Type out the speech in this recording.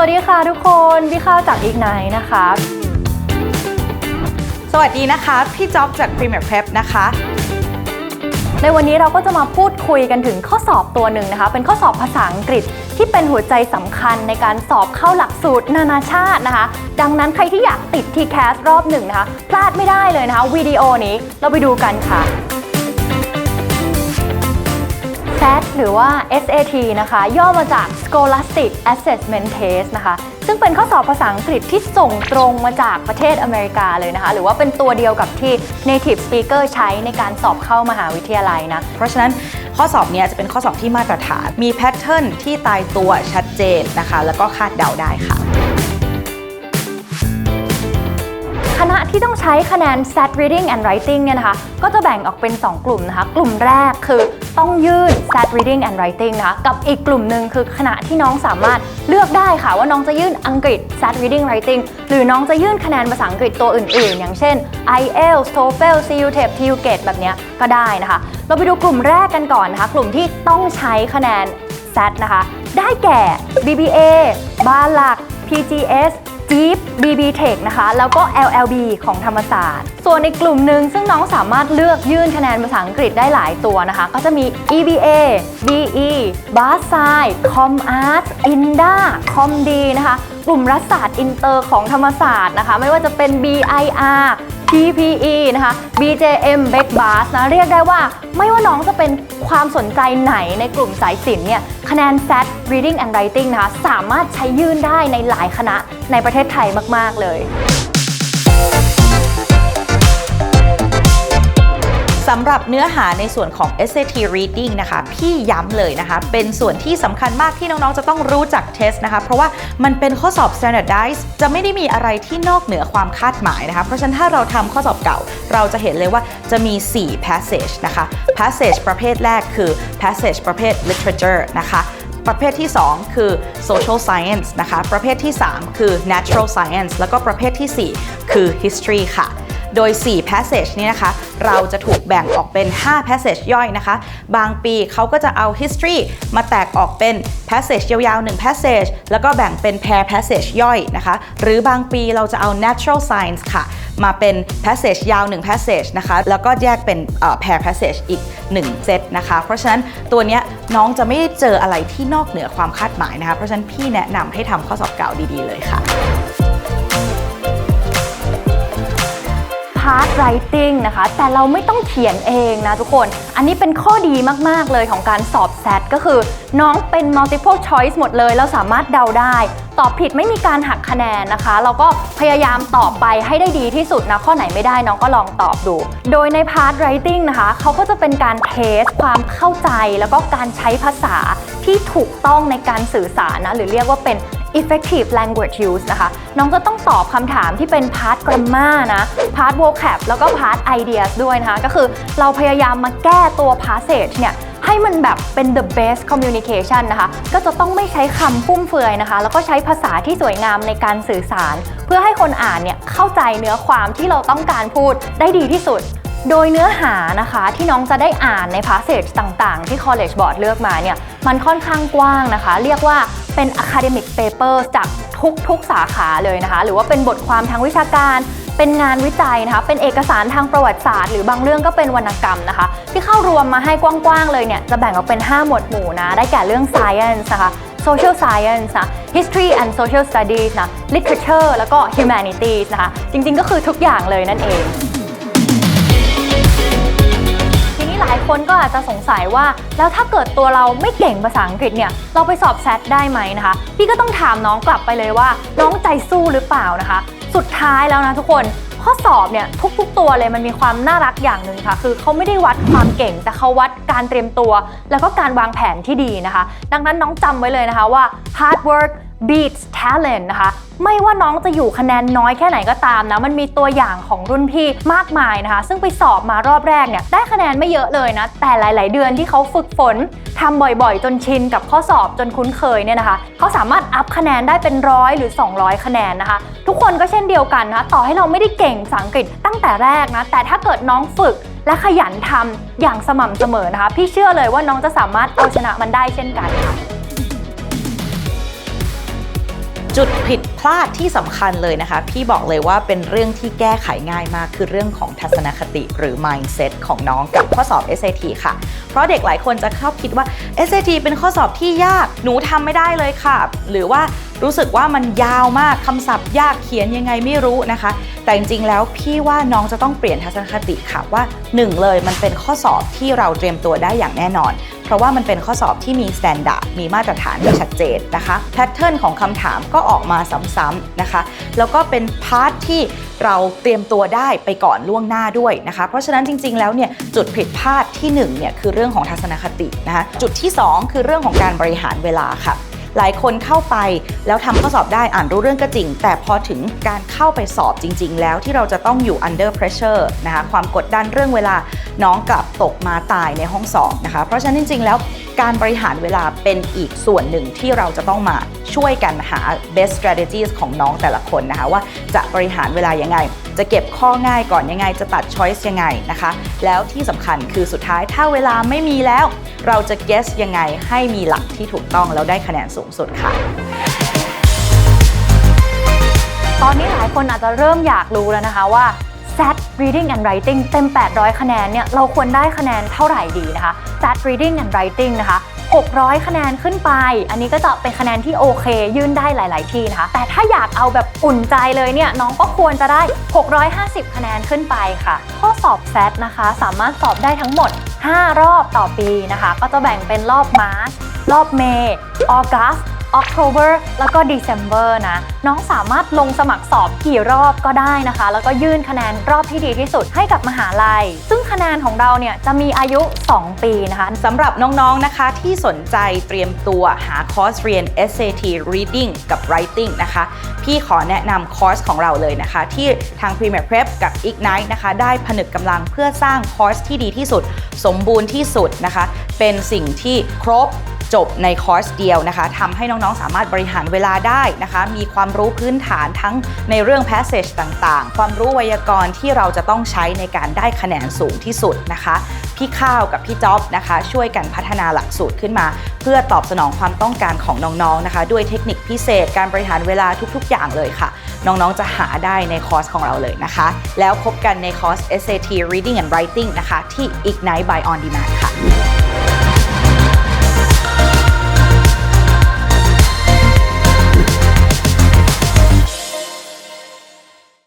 วัสดีค่ะทุกคนพี่ข้าวจากอีกไนนะคะ สวัสดีนะคะ พี่จ๊อบจาก Premier Prep นะคะ ในวันนี้เราก็จะมาพูดคุยกันถึงข้อสอบตัวหนึ่งนะคะ เป็นข้อสอบภาษาอังกฤษที่เป็นหัวใจสำคัญในการสอบเข้าหลักสูตรนานาชาตินะคะ ดังนั้นใครที่อยากติด TCAS รอบหนึ่งนะคะ พลาดไม่ได้เลยนะคะวิดีโอนี้เราไปดูกันค่ะ หรือว่า SAT นะคะ ย่อมาจาก Scholastic Assessment Test นะคะ ซึ่งเป็นข้อสอบภาษาอังกฤษที่ส่งตรงมาจากประเทศอเมริกาเลยนะคะ หรือว่าเป็นตัวเดียวกับที่ native speaker ใช้ในการสอบเข้ามหาวิทยาลัยนะ เพราะฉะนั้นข้อสอบนี้จะเป็นข้อสอบที่มาตรฐาน มีแพทเทิร์นที่ตายตัวชัดเจนนะคะ แล้วก็คาดเดาได้ค่ะคณะที่ต้องใช้คะแนน SAT Reading and Writing เนี่ยนะคะ ก็จะแบ่งออกเป็น 2 กลุ่มนะคะ กลุ่มแรกคือ ต้องยื่น SAT Reading and Writing นะคะกับอีกกลุ่มหนึ่งคือคณะที่น้องสามารถเลือกได้ค่ะว่าน้องจะยื่นอังกฤษ SAT Reading Writing หรือน้องจะยื่นคะแนนภาษาอังกฤษตัวอื่น ๆ อย่างเช่น IELTS TOEFL CUTEP TUGET แบบนี้ก็ได้นะคะ เราไปดูกลุ่มแรกกันก่อนนะคะ กลุ่มที่ต้องใช้คะแนน SAT นะคะ ได้แก่ BBA บาหลัก PGS จี๊ป BB Tech นะคะ แล้วก็ LLB ของธรรมศาสตร์ ส่วนในกลุ่มหนึ่งซึ่งน้องสามารถเลือกยื่นคะแนนภาษาอังกฤษได้หลายตัวนะคะ ก็จะมี EBA BE b a s i Com Art INDA Com D นะคะ กลุ่มรัฐศาสตร์อินเตอร์ของธรรมศาสตร์นะคะ ไม่ว่าจะเป็น BIR PPE นะคะ BJM b e c b a s นะเรียกได้ว่าไม่ว่าน้องจะเป็นความสนใจไหนในกลุ่มสายศิลป์เนี่ยคะแนน SAT Reading and Writing นะคะสามารถใช้ยื่นได้ในหลายคณะในประเทศไทยมาก ๆ เลย สำหรับเนื้อหาในส่วนของ SAT Reading นะคะ พี่ย้ำเลยนะคะ เป็นส่วนที่สำคัญมากที่น้องๆ จะต้องรู้จักเทสนะคะ เพราะว่ามันเป็นข้อสอบ Standardized จะไม่ได้มีอะไรที่นอกเหนือความคาดหมายนะคะ เพราะฉะนั้นถ้าเราทำข้อสอบเก่า เราจะเห็นเลยว่าจะมี 4 passage นะคะ passage ประเภทแรกคือ passage ประเภท literature นะคะประเภทที่ 2 คือ social science นะคะ ประเภทที่ 3 คือ natural science แล้วก็ประเภททีสี่4 คือ history ค่ะ โดย 4 passage นี้นะคะ เราจะถูกแบ่งออกเป็น 5 passage ย่อยนะคะ บางปีเขาก็จะเอา history มาแตกออกเป็น passage ยาวๆ 1 passage แล้วก็แบ่งเป็น pair passage ย่อยนะคะ หรือบางปีเราจะเอา natural science ค่ะ มาเป็น passage ยาว 1 passage นะคะ แล้วก็แยกเป็น pair passage อีก 1 เซตนะคะ เพราะฉะนั้นตัวเนี้ยน้องจะไม่ได้เจออะไรที่นอกเหนือความคาดหมายนะคะ เพราะฉะนั้นพี่แนะนำให้ทำข้อสอบเก่าดีๆเลยค่ะ Part Writing นะคะ แต่เราไม่ต้องเขียนเองนะทุกคน อันนี้เป็นข้อดีมาก ๆ เลยของการสอบ SAT ก็คือ น้องเป็น multiple choice หมดเลย เราสามารถเดาได้ ตอบผิดไม่มีการหักคะแนนนะคะ เราก็พยายามตอบไปให้ได้ดีที่สุดนะ ข้อไหนไม่ได้น้องก็ลองตอบดู โดยใน Part Writing นะคะ เขาก็จะเป็นการเทสความเข้าใจแล้วก็การใช้ภาษาที่ถูกต้องในการสื่อสารนะ หรือเรียกว่าเป็น effective language use นะคะ น้องก็ต้องตอบคำถามที่เป็น part grammar นะ part vocab แล้วก็ part ideas ด้วยนะคะ ก็คือเราพยายามมาแก้ตัว passage เนี่ยให้มันแบบเป็น the best communication นะคะ ก็จะต้องไม่ใช้คำฟุ่มเฟือยนะคะ แล้วก็ใช้ภาษาที่สวยงามในการสื่อสาร เพื่อให้คนอ่านเนี่ยเข้าใจเนื้อความที่เราต้องการพูดได้ดีที่สุด โดยเนื้อหานะคะที่น้องจะได้อ่านใน passage ต่างๆ ที่ College Board เลือกมาเนี่ยมันค่อนข้างกว้างนะคะ เรียกว่าเป็น academic paper จากทุกๆสาขาเลยนะคะ หรือว่าเป็นบทความทางวิชาการ เป็นงานวิจัยนะคะ เป็นเอกสารทางประวัติศาสตร์ หรือบางเรื่องก็เป็นวรรณกรรมนะคะ ที่เข้ารวมมาให้กว้างๆเลยเนี่ยจะแบ่งออกเป็น 5 หมวดหมู่นะได้แก่เรื่อง science นะคะ social science นะ history and social studies นะ literature แล้วก็ humanities นะคะจริงๆก็คือทุกอย่างเลยนั่นเอง คนก็อาจจะสงสัยว่า แล้วถ้าเกิดตัวเราไม่เก่งภาษาอังกฤษเนี่ยเราไปสอบแซดได้ไหมนะคะ พี่ก็ต้องถามน้องกลับไปเลยว่า น้องใจสู้หรือเปล่านะคะ สุดท้ายแล้วนะทุกคนข้อสอบเนี่ยทุกๆ ตัวเลยมันมีความน่ารักอย่างหนึ่งค่ะ คือเขาไม่ได้วัดความเก่ง แต่เขาวัดการเตรียมตัว แล้วก็การวางแผนที่ดีนะคะ ดังนั้นน้องจำไว้เลยนะคะว่า hard work beats talent นะคะ ไม่ว่าน้องจะอยู่คะแนนน้อยแค่ไหนก็ตามนะ มันมีตัวอย่างของรุ่นพี่มากมายนะคะ ซึ่งไปสอบมารอบแรกเนี่ย ได้คะแนนไม่เยอะเลยนะ แต่หลาย ๆ เดือนที่เขาฝึกฝนทำบ่อยๆ จนชินกับข้อสอบจนคุ้นเคยเนี่ยนะคะ เขาสามารถอัพคะแนนได้เป็นร้อยหรือ 200 คะแนนนะคะ ทุกคนก็เช่นเดียวกันนะะต่อให้เราไม่ได้เก่งภาษาอังกฤษตั้งแต่แรกนะ แต่ถ้าเกิดน้องฝึกและขยันทำอย่างสม่ำเสมอนะคะ พี่เชื่อเลยว่าน้องจะสามารถเอาชนะมันได้เช่นกันค่ะ จุดผิดพลาดที่สำคัญเลยนะคะ พี่บอกเลยว่าเป็นเรื่องที่แก้ไขง่ายมากคือเรื่องของทัศนคติหรือ mindset ของน้องกับข้อสอบ SAT ค่ะ เพราะเด็กหลายคนจะเข้าคิดว่า SAT เป็นข้อสอบที่ยากหนูทำไม่ได้เลยค่ะ หรือว่ารู้สึกว่ามันยาวมากคำศัพท์ยากเขียนยังไงไม่รู้นะคะ แต่จริงๆแล้วพี่ว่าน้องจะต้องเปลี่ยนทัศนคติค่ะว่าหนึ่งเลยมันเป็นข้อสอบที่เราเตรียมตัวได้อย่างแน่นอน ราะว่ามันเป็นข้อสอบที่มีสแตนดาร์ดมีมาตรฐานที่ชัดเจนนะคะแพทเทิร์นของคำถามก็ออกมาซ้ำๆนะคะ แล้วก็เป็นพาร์ทที่เราเตรียมตัวได้ไปก่อนล่วงหน้าด้วยนะคะ เพราะฉะนั้นจริง ๆ แล้วเนี่ยจุดผิดพลาดที่1เนี่ยคือเรื่องของทัศนคตินะคะจุดที่ 2 คือเรื่องของการบริหารเวลาค่ะหลายคนเข้าไปแล้วทำข้อสอบได้อ่านรู้เรื่องก็จริง แต่พอถึงการเข้าไปสอบจริง ๆ แล้วที่เราจะต้องอยู่ under pressure นะคะความกดดันเรื่องเวลา น้องกลับตกมาตายในห้องสอบนะคะ เพราะฉะนั้นจริงๆ แล้วการบริหารเวลาเป็นอีกส่วนหนึ่งที่เราจะต้องมาช่วยกันหา best strategies ของน้องแต่ละคนนะคะ ว่าจะบริหารเวลายังไง จะเก็บข้อง่ายก่อนยังไง จะตัด choice ยังไงนะคะ แล้วที่สำคัญคือสุดท้ายถ้าเวลาไม่มีแล้ว เราจะ guess ยังไงให้มีหลักที่ถูกต้องแล้วได้คะแนนสูงสุดค่ะตอนนี้หลายคนอาจจะเริ่มอยากรู้แล้วนะคะว่า SAT Reading and Writing เต็ม 800 คะแนนเนี่ยเราควรได้คะแนนเท่าไหร่ดีนะคะ SAT Reading and Writing นะคะ 600 คะแนนขึ้นไป อันนี้ก็จะเป็นคะแนนที่โอเค ยื่นได้หลาย ๆ ที่นะคะ แต่ถ้าอยากเอาแบบอุ่นใจเลยเนี่ยน้องก็ควรจะได้ 650 คะแนนขึ้นไปค่ะ ข้อสอบ SAT นะคะ สามารถสอบได้ทั้งหมด 5 รอบต่อปีนะคะ ก็จะแบ่งเป็นรอบมาร์ชรอบเมย์ออกัส October แล้วก็ December นะ น้องสามารถลงสมัครสอบกี่รอบก็ได้นะคะ แล้วก็ยื่นคะแนนรอบที่ดีที่สุดให้กับมหาลัย ซึ่งคะแนนของเราเนี่ยจะมีอายุ 2 ปีนะคะสำหรับน้องๆนะคะที่สนใจเตรียมตัวหาคอร์สเรียน SAT Reading กับ Writing นะคะ พี่ขอแนะนำคอร์สของเราเลยนะคะ ที่ทาง Premier Prep กับ Ignite นะคะ ได้ผนึกกำลังเพื่อสร้างคอร์สที่ดีที่สุด สมบูรณ์ที่สุดนะคะ เป็นสิ่งที่ครบ จบในคอร์สเดียวนะคะทำให้น้องๆ สามารถบริหารเวลาได้นะคะ มีความรู้พื้นฐานทั้งในเรื่อง passage ต่างๆ ความรู้ไวยากรณ์ที่เราจะต้องใช้ในการได้คะแนนสูงที่สุดนะคะ พี่ข้าวกับพี่จ๊อบนะคะ ช่วยกันพัฒนาหลักสูตรขึ้นมา เพื่อตอบสนองความต้องการของน้องๆนะคะ ด้วยเทคนิคพิเศษ การบริหารเวลาทุกๆ อย่างเลยค่ะ น้องๆ จะหาได้ในคอร์สของเราเลยนะคะ แล้วพบกันในคอร์ส SAT Reading and Writing นะคะที่ Ignite by On Demand ค่ะ